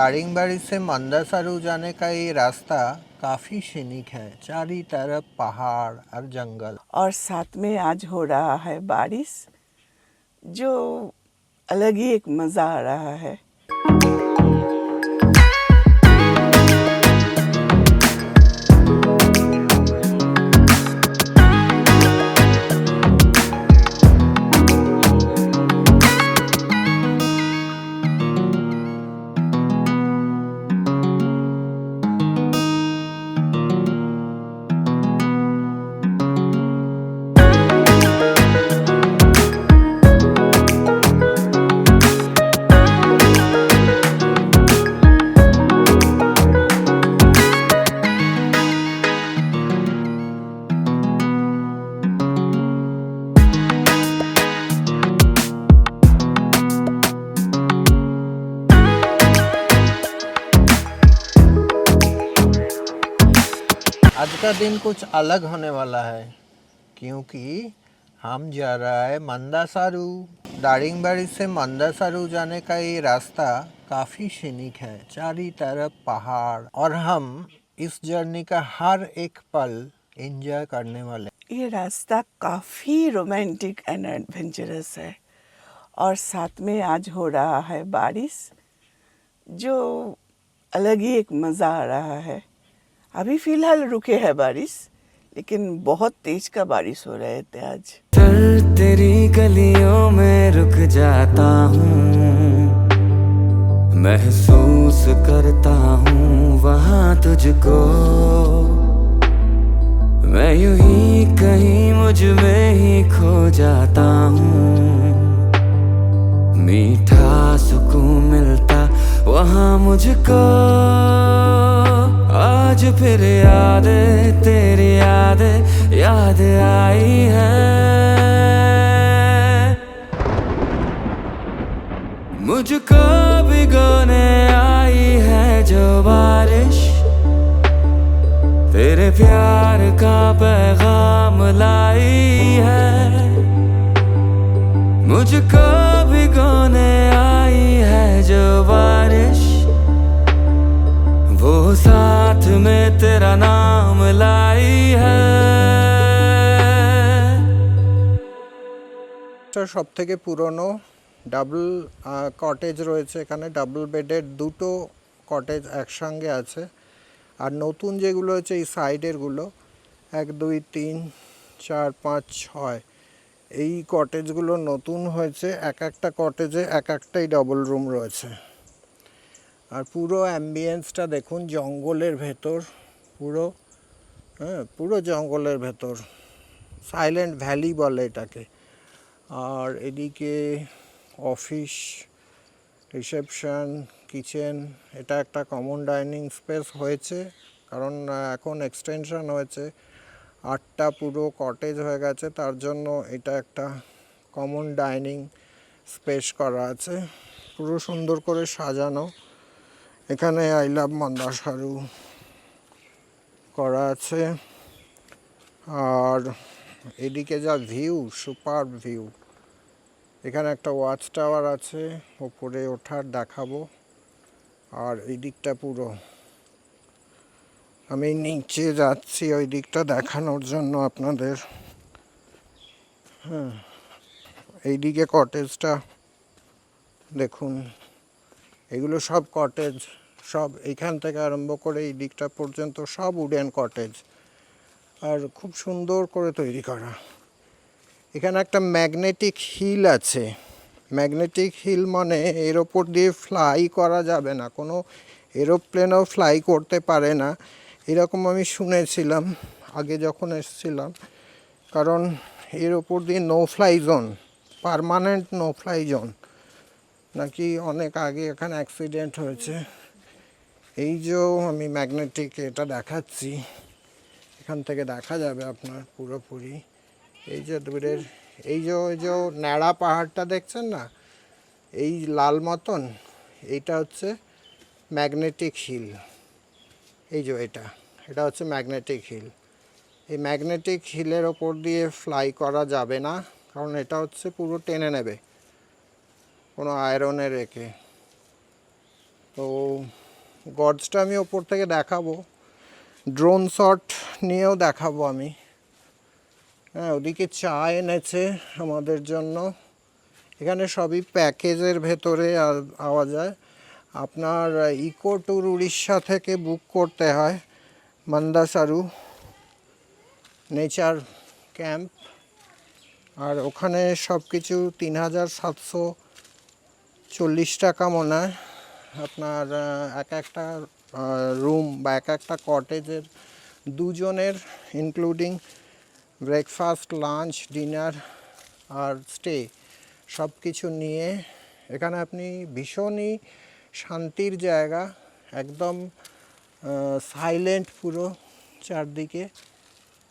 दारिंगबाड़ी से मंदासरू जाने का ये रास्ता काफ़ी सीनिक है। चारी तरफ़ पहाड़ और जंगल। और साथ में आज हो रहा है बारिश, जो अलग ही एक मज़ा आ रहा है। का दिन कुछ अलग होने वाला है, क्योंकि हम जा रहा है मंदासारू। दारिंगबाड़ी से मंदासारू जाने का ये रास्ता काफ़ी सीनिक है, चारी तरफ़ पहाड़, और हम इस जर्नी का हर एक पल एंजॉय करने वाले ये रास्ता काफ़ी रोमांटिक एंड एडवेंचरस है, और साथ में आज हो रहा है बारिश, जो अलग ही एक मज़ा आ रहा है। अभी फ़िलहाल रुके है बारिश, लेकिन बहुत तेज का बारिश हो रहे थे आज। चल तेरी गलियों में रुक जाता हूँ, महसूस करता हूँ वहाँ तुझको। मैं यूँ ही कहीं मुझमें ही खो जाता हूँ, मीठा सुकून मिलता वहाँ मुझको। आज फिर याद, तेरी याद याद आई है। मुझको भिगोने आई है जो बारिश। तेरे प्यार का पैगाम लाई है। मुझको भिगोने आई है जो बारिश। वो साथ में तेरा नाम लाई है সব থেকে পুরনো ডাবল কটেজ রয়েছে এখানে ডাবল বেডের দুটো কটেজ একসঙ্গে আছে আর নতুন যেগুলো হচ্ছে এই সাইডেরগুলো এক দুই তিন চার পাঁচ ছয় এই কটেজগুলো নতুন হয়েছে এক একটা কটেজে এক একটাই ডবল রুম রয়েছে আর পুরো অ্যাম্বিয়েন্সটা দেখুন, জঙ্গলের ভেতর, পুরো হ্যাঁ পুরো জঙ্গলের ভেতর। সাইলেন্ট ভ্যালি বলে এটাকে। আর এদিকে অফিস রিসেপশন কিচেন এটা একটা কমন ডাইনিং স্পেস হয়েছে, কারণ এখন এক্সটেনশন হয়েছে। আটটা পুরো কটেজ হয়ে গেছে, তার জন্য এটা একটা কমন ডাইনিং স্পেস করা আছে। পুরো সুন্দর করে সাজানো। এখানে আই লাভ মন্দাসারু করা আছে। আর এদিকে যা ভিউ সুপার ভিউ এখানে একটা ওয়াচ টাওয়ার আছে, ওপরে ওঠার দেখাবো। আর এই দিকটা পুরো। আমি নিচে যাচ্ছি ওই দিকটা দেখানোর জন্য আপনাদের। হ্যাঁ এইদিকে কটেজটা দেখুন। এগুলো সব কটেজ সব এখান থেকে আরম্ভ করে এই দিকটা পর্যন্ত সব উডেন কটেজ। আর খুব সুন্দর করে তৈরি করা। এখানে একটা ম্যাগনেটিক হিল আছে। ম্যাগনেটিক হিল মানে এর ওপর দিয়ে ফ্লাই করা যাবে না। কোনো এরোপ্লেনও ফ্লাই করতে পারে না। এরকম আমি শুনেছিলাম, আগে যখন এসেছিলাম। কারণ এর ওপর দিয়ে no fly zone permanent no fly zone নাকি অনেক আগে এখানে অ্যাক্সিডেন্ট হয়েছে। এই যে আমি ম্যাগনেটিক এটা দেখাচ্ছি, এখান থেকে দেখা যাবে আপনার পুরোপুরি। এই যে দূরের, এই যে ওই যে ন্যাড়া পাহাড়টা দেখছেন না? এই লাল মতন এইটা হচ্ছে ম্যাগনেটিক হিল এই যে এটা এটা হচ্ছে ম্যাগনেটিক হিল এই ম্যাগনেটিক হিলের ওপর দিয়ে ফ্লাই করা যাবে না, কারণ এটা হচ্ছে পুরো টেনে নেবে। কোনো আয়রনে রেখে তো গডসটা আমি ওপর থেকে দেখাবো। ড্রোন শট নিয়েও দেখাবো আমি। হ্যাঁ ওদিকে চা এনেছে আমাদের জন্য। এখানে সবই প্যাকেজের ভেতরে আ- পাওয়া যায়। আপনার ইকো ট্যুর উড়িষ্যা থেকে বুক করতে হয়। মান্দাসারু নেচার ক্যাম্প আর ওখানে সব কিছু তিন হাজার সাতশো চল্লিশ টাকা মনে হয়। আপনার এক একটা রুম বা এক একটা কটেজের দুজনের ইনক্লুডিং ব্রেকফাস্ট লাঞ্চ ডিনার আর স্টে সব কিছু নিয়ে এখানে আপনি ভীষণই শান্তির জায়গা, একদম সাইলেন্ট পুরো চারদিকে।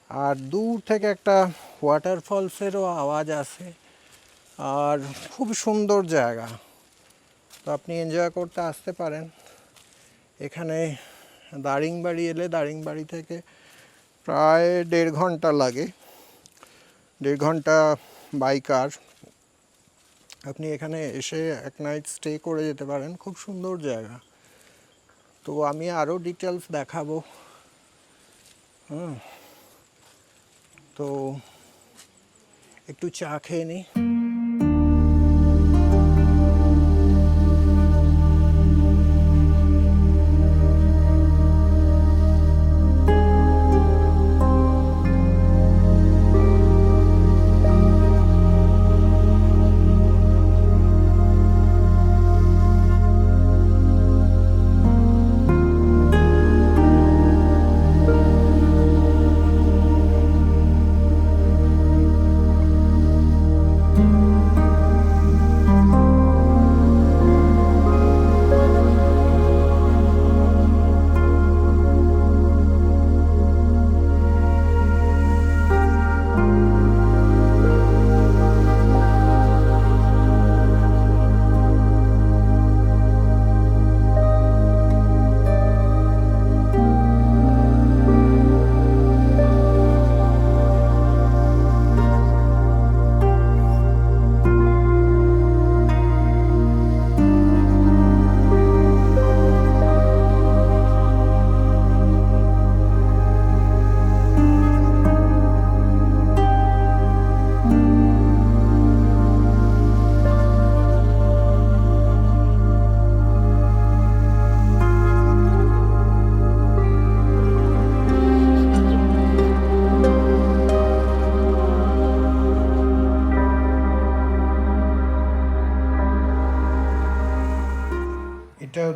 আর দূর থেকে একটা ওয়াটারফলসেরও আওয়াজ আসে। আর খুব সুন্দর জায়গা। তো আপনি এনজয় করতে আসতে পারেন। এখানে দারিংবাড়ি এলে দারিংবাড়ি থেকে প্রায় দেড় ঘণ্টা লাগে। দেড় ঘণ্টা বাই কার আপনি এখানে এসে এক নাইট স্টে করে যেতে পারেন। খুব সুন্দর জায়গা। তো আমি আরও ডিটেলস দেখাবো। হুম। তো একটু চা খেয়ে নিই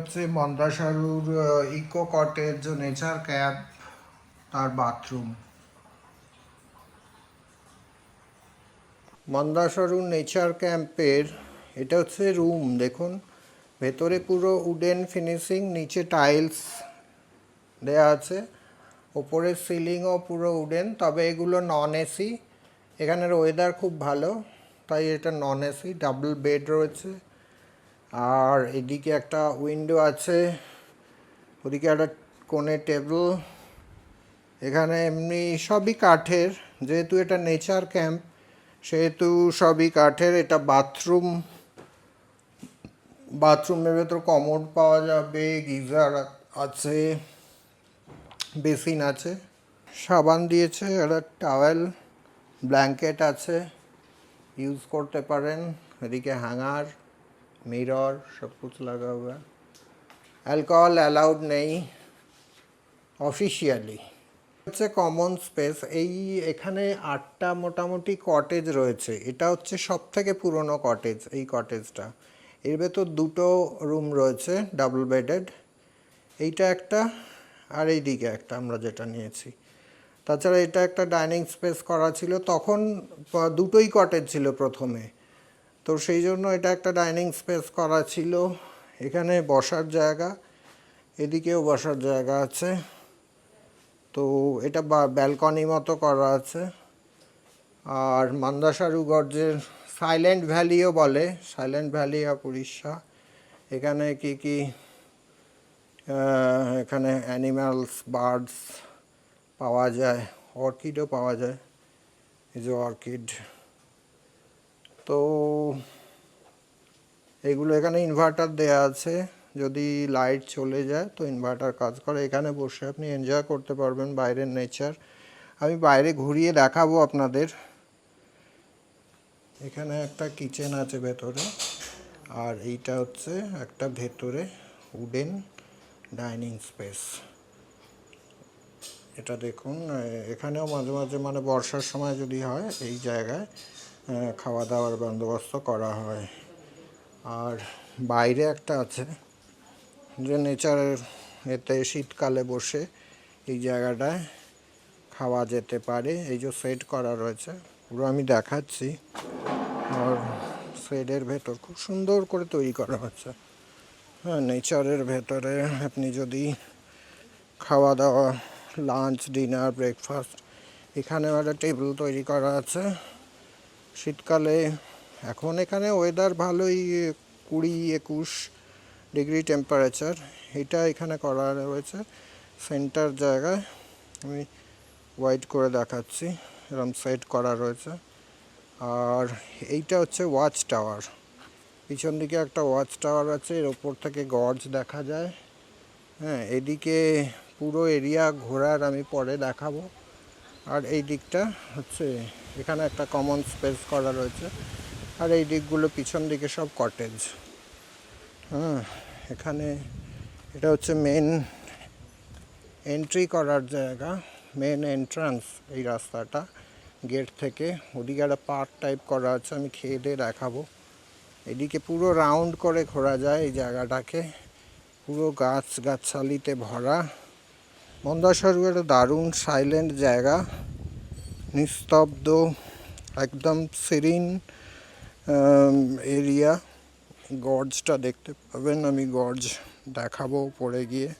হচ্ছে মন্দাসারুর ইকো কটেজ নেচার ক্যাব তার বাথরুম মন্দাসারু নেচার ক্যাম্পের এটা হচ্ছে রুম দেখুন। ভেতরে পুরো উডেন ফিনিশিং নিচে টাইলস দেয়া আছে। ওপরের সিলিংও পুরো উডেন তবে এগুলো নন এসি এখানের ওয়েদার খুব ভালো, তাই এটা নন এসি ডাবল বেড রয়েছে। আর এদিকে একটা উইন্ডো আছে, ওদিকে একটা কোণে টেবিল এখানে এমনি সবই কাঠের, যেহেতু এটা নেচার ক্যাম্প সেহেতু সবই কাঠের, এটা বাথরুম বাথরুমের ভেতর কমোড পাওয়া যাবে, গিজার আছে বেসিন আছে, সাবান দিয়েছে, একটা টাওয়েল ব্ল্যাঙ্কেট আছে ইউজ করতে পারেন, এদিকে হ্যাঙ্গার मिरर सब कुछ लगा हुआ है অ্যালকোহল অ্যালাউড নেই অফিসিয়ালি হচ্ছে কমন স্পেস এই এখানে আটটা মোটামুটি কটেজ রয়েছে এটা হচ্ছে সব থেকে পুরনো কটেজ এই কটেজটা এর ভেতর দুটো রুম রয়েছে ডাবল বেডেড এইটা একটা আর এই দিকে একটা আমরা যেটা নিয়েছি তাছাড়া এটা একটা ডাইনিং স্পেস করা ছিল তখন আহ, দুটোই কটেজ ছিল প্রথমে তো সেই জন্য এটা একটা ডাইনিং স্পেস করা ছিল। এখানে বসার জায়গা, এদিকেও বসার জায়গা আছে। তো এটা ব্যালকনি মতো করা আছে। আর মান্দাসারু গর্জের সাইলেন্ট ভ্যালিও বলে সাইলেন্ট ভ্যালি অফ উড়িষ্যা। এখানে কি কি এখানে অ্যানিম্যালস বার্ডস পাওয়া যায় অর্কিডও পাওয়া যায়। এই যে অর্কিড তো এগুলো এখানে ইনভার্টার দেয়া আছে। যদি লাইট চলে যায় তো ইনভার্টার কাজ করে। এখানে বসে আপনি এনজয় করতে পারবেন বাইরের নেচার আমি বাইরে ঘুরিয়ে দেখাবো আপনাদের। এখানে একটা কিচেন আছে ভেতরে। আর এইটা হচ্ছে একটা ভেতরে উডেন ডাইনিং স্পেস এটা দেখুন, এখানেও মাঝে মাঝে মানে বর্ষার সময় যদি হয় এই জায়গায় খাওয়া দাওয়ার বন্দোবস্ত করা হয়। আর বাইরে একটা আছে, যে নেচারের এতে শীতকালে বসে এই জায়গাটায় খাওয়া যেতে পারে। এই যে সেট করা রয়েছে, পুরো আমি দেখাচ্ছি। আর শেডের ভেতর খুব সুন্দর করে তৈরি করা হচ্ছে। হ্যাঁ নেচারের ভেতরে আপনি যদি খাওয়া দাওয়া লাঞ্চ ডিনার ব্রেকফাস্ট এখানেও একটা টেবিল তৈরি করা আছে। শীতকালে এখন এখানে ওয়েদার ভালোই, কুড়ি একুশ ডিগ্রি টেম্পারেচার এটা এখানে করা রয়েছে। সেন্টার জায়গায় আমি হোয়াইট করে দেখাচ্ছি এরকম সেট করা রয়েছে। আর এইটা হচ্ছে ওয়াচ টাওয়ার পিছন দিকে একটা ওয়াচ টাওয়ার আছে, এর ওপর থেকে গর্জ দেখা যায়। হ্যাঁ এদিকে পুরো এরিয়া ঘোরার আমি পরে দেখাবো। আর এই দিকটা হচ্ছে এখানে একটা কমন স্পেস করা রয়েছে। আর এই দিকগুলো পিছন দিকে সব কটেজ হ্যাঁ এখানে এটা হচ্ছে মেন এন্ট্রি করার জায়গা মেন এন্ট্রান্স এই রাস্তাটা। গেট থেকে ওদিকে একটা পার্ক টাইপ করা আছে, আমি খেয়ে দিয়ে দেখাবো। এদিকে পুরো রাউন্ড করে ঘোরা যায় এই জায়গাটাকে। পুরো গাছ গাছালিতে ভরা। মন্দাসরু একটা দারুণ সাইলেন্ট জায়গা, নিস্তব্ধ, একদম সিরিন এরিয়া গর্জটা দেখতে পাবেন, আমি গর্জ দেখাবো পরে গিয়ে।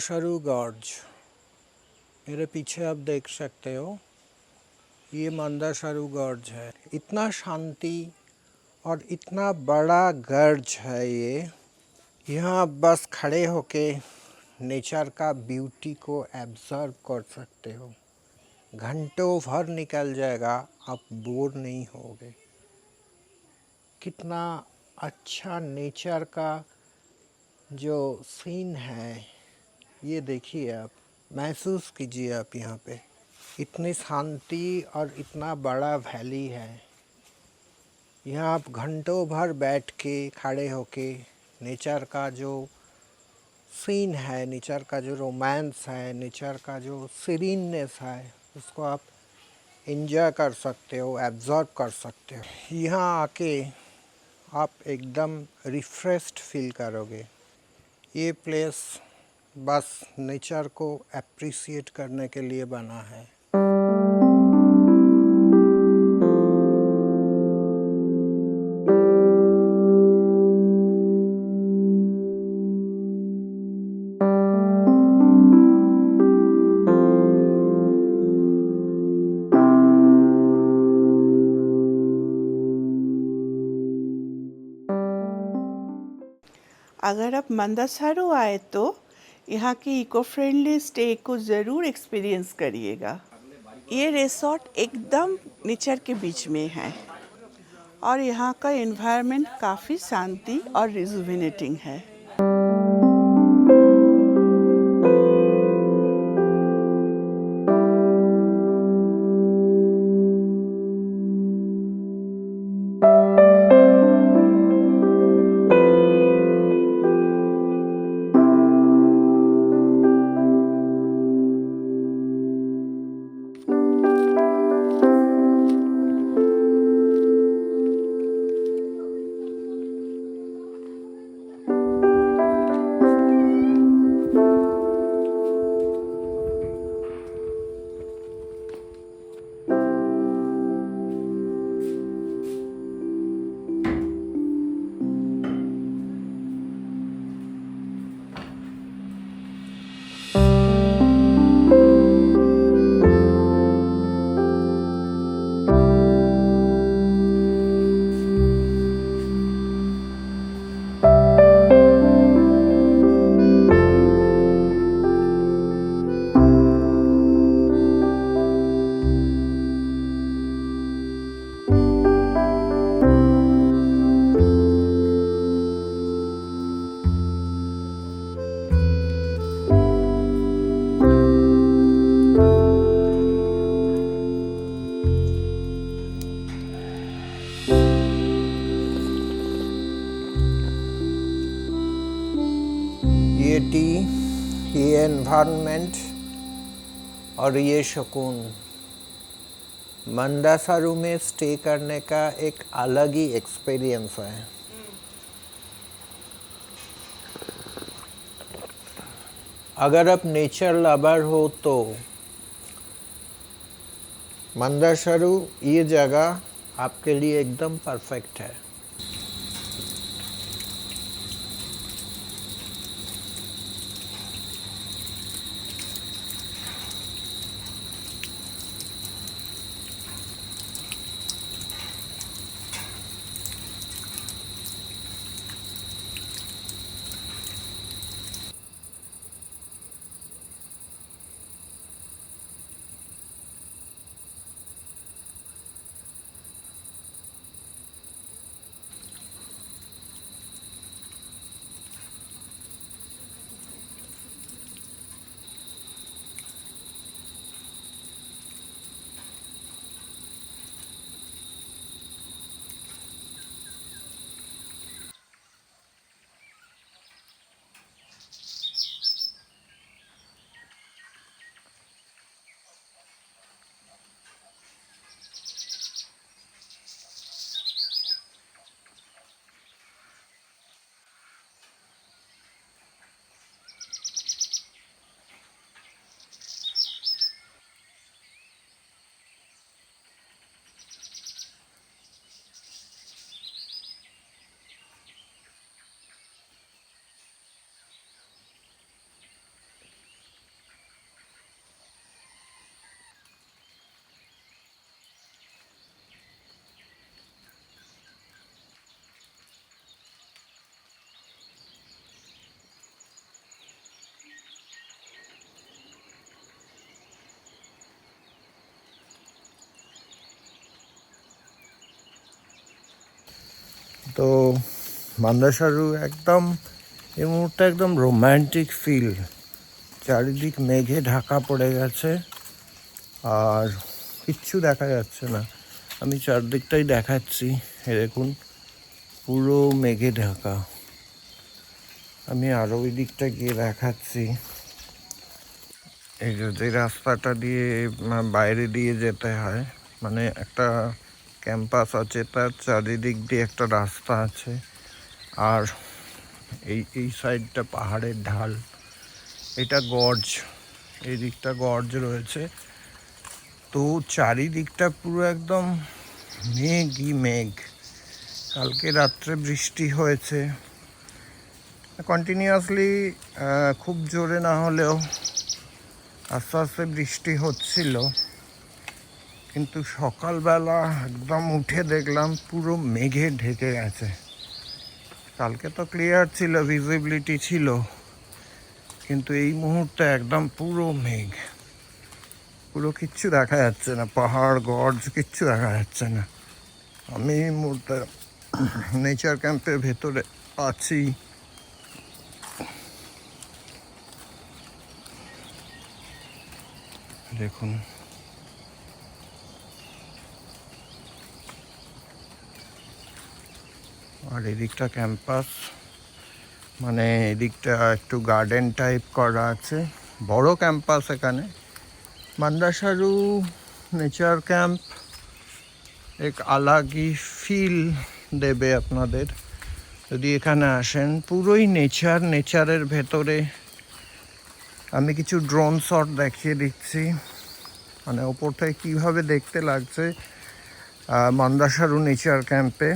है गॉर्ज मेरे पीछे आप देख सकते हो, ये मंदासरू गॉर्ज है। इतना शांति और इतना बड़ा गर्ज है ये। यहाँ आप बस खड़े होके नेचर का ब्यूटी को एब्जर्व कर सकते हो। घंटों भर निकल जाएगा, आप बोर नहीं होगे। कितना अच्छा नेचर का जो सीन है ये देखिए आप, महसूस कीजिए आप यहाँ पे। इतनी शांति और इतना बड़ा वैली है। यहाँ आप घंटों भर बैठ के, खड़े होके नेचर का जो सीन है नेचर का जो रोमांस है नेचर का जो सीरीननेस है, उसको आप एंजॉय कर सकते हो एब्जॉर्ब कर सकते हो। यहाँ आके आप एकदम रिफ्रेश्ड फील करोगे। ये प्लेस बस नेचर को अप्रिसिएट करने के लिए बना है। अगर आप मंदासारो आए तो यहाँ के इको फ्रेंडली स्टे को ज़रूर एक्सपीरियंस करिएगा। ये रिसोर्ट एकदम नेचर के बीच में है। और यहाँ का एनवायरनमेंट काफ़ी शांति और रिजुविनेटिंग है। ये सुकून मंदासारू में स्टे करने का एक अलग ही एक्सपीरियंस है। अगर आप नेचर लवर हो तो मंदासारू ये जगह आपके लिए एकदम परफेक्ट है। তো মান্দাসারু একদম, এই মুহূর্তে একদম রোম্যান্টিক ফিল চারিদিক মেঘে ঢাকা পড়ে গেছে, আর কিচ্ছু দেখা যাচ্ছে না। আমি চারদিকটাই দেখাচ্ছি এ দেখুন, পুরো মেঘে ঢাকা। আমি আরও ওই দিকটা গিয়ে দেখাচ্ছি। এই যে যে রাস্তাটা দিয়ে বাইরে দিয়ে যেতে হয় মানে একটা ক্যাম্পাস আছে, তার চারিদিক দিয়ে একটা রাস্তা আছে। আর এই এই সাইডটা পাহাড়ের ঢাল। এটা গর্জ, এই দিকটা গর্জ রয়েছে। তো চারিদিকটা পুরো একদম মেঘই মেঘ। কালকে রাত্রে বৃষ্টি হয়েছে। কন্টিনিউয়াসলি খুব জোরে না হলেও আস্তে আস্তে বৃষ্টি হচ্ছিল। কিন্তু সকালবেলা একদম উঠে দেখলাম পুরো মেঘে ঢেকে গেছে কালকে তো ক্লিয়ার ছিল ভিজিবিলিটি ছিল, কিন্তু এই মুহূর্তে একদম পুরো মেঘ। পুরো কিচ্ছু দেখা যাচ্ছে না, পাহাড়, গর্জ, কিচ্ছু দেখা যাচ্ছে না। আমি এই মুহূর্তে নেচার ক্যাম্পের ভেতরে আছি। দেখুন। আর এদিকটা ক্যাম্পাস। মানে এদিকটা একটু গার্ডেন টাইপ করা আছে। বড় ক্যাম্পাস এখানে। Mandasaru nature camp. এক আলাগই ফিল দেবে আপনাদের। যদি এখানে আসেন, পুরোই নেচার, নেচারের ভেতরে। আমি কিছু ড্রোন শট দেখিয়ে দিচ্ছি। মানে ওপরটায় কীভাবে দেখতে লাগছে মান্দাসারু নেচার ক্যাম্পে।